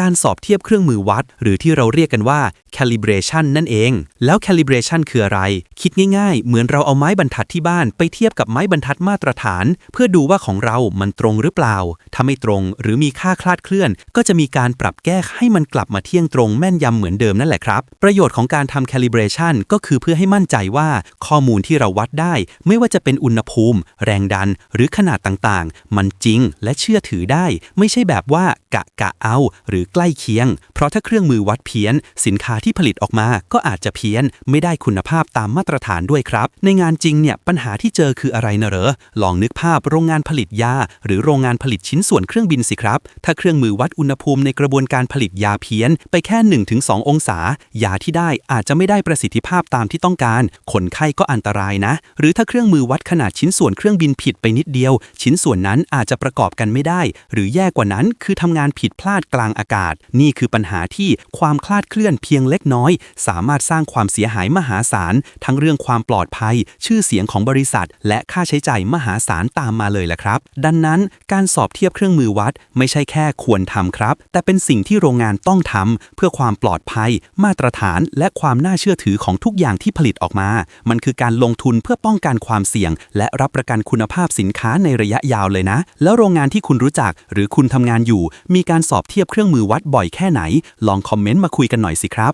การสอบเทียบเครื่องมือวัด หรือที่เราเรียกกันว่า calibration นั่นเอง แล้ว calibration คืออะไร คิดง่ายๆ เหมือนเราเอาไม้บรรทัดที่บ้านไปเทียบกับไม้บรรทัดมาตรฐาน เพื่อดูว่าของเรามันตรงหรือเปล่า ถ้าไม่ตรงหรือมีค่าคลาดเคลื่อน ก็จะมีการปรับแก้ให้มันกลับมาเที่ยงตรงแม่นยำเหมือนเดิมนั่นแหละครับ ประโยชน์ของการทำ calibration ก็คือเพื่อให้มั่นใจว่าข้อมูลที่เราวัดได้ ไม่ว่าจะเป็นอุณหภูมิ แรงดัน หรือขนาดต่างๆ มันจริงและเชื่อถือได้ ไม่ใช่แบบว่ากะกะเอา หรือใกล้เคียง เพราะถ้าเครื่องมือวัดเพี้ยน สินค้าที่ผลิตออกมาก็อาจจะเพี้ยน ไม่ได้คุณภาพตามมาตรฐานด้วยครับ ในงานจริงเนี่ยปัญหาที่เจอคืออะไรนะเหรอลองนึกภาพโรงงานผลิตยา หรือโรงงานผลิตชิ้นส่วนเครื่องบินสิครับ ถ้าเครื่องมือวัดอุณหภูมิในกระบวนการผลิตยาเพี้ยน ไปแค่ 1-2 องศา ยาที่ได้อาจจะไม่ได้ประสิทธิภาพตามที่ต้องการ คนไข้ก็อันตรายนะ หรือถ้าเครื่องมือวัดขนาดชิ้นส่วนเครื่องบินผิดไปนิดเดียว ชิ้นส่วนนั้นอาจจะประกอบกันไม่ได้ หรือแย่กว่านั้นคือทำงานผิดพลาดกลางอากาศนี่คือปัญหาที่ความคลาดเคลื่อนเพียงเล็กน้อย สามารถสร้างความเสียหายมหาศาล ทั้งเรื่องความปลอดภัย ชื่อเสียงของบริษัท และค่าใช้จ่ายมหาศาลตามมาเลยแหละครับ ดังนั้นการสอบเทียบเครื่องมือวัด ไม่ใช่แค่ควรทำครับ แต่เป็นสิ่งที่โรงงานต้องทำเพื่อความปลอดภัย มาตรฐาน และความน่าเชื่อถือของทุกอย่างที่ผลิตออกมา มันคือการลงทุนเพื่อป้องกันความเสี่ยง และรับประกันคุณภาพสินค้าในระยะยาวเลยนะ แล้วโรงงานที่คุณรู้จัก หรือคุณทำงานอยู่ มีการสอบเทียบเครื่องมือวัดบ่อยแค่ไหน ลองคอมเมนต์มาคุยกันหน่อยสิครับ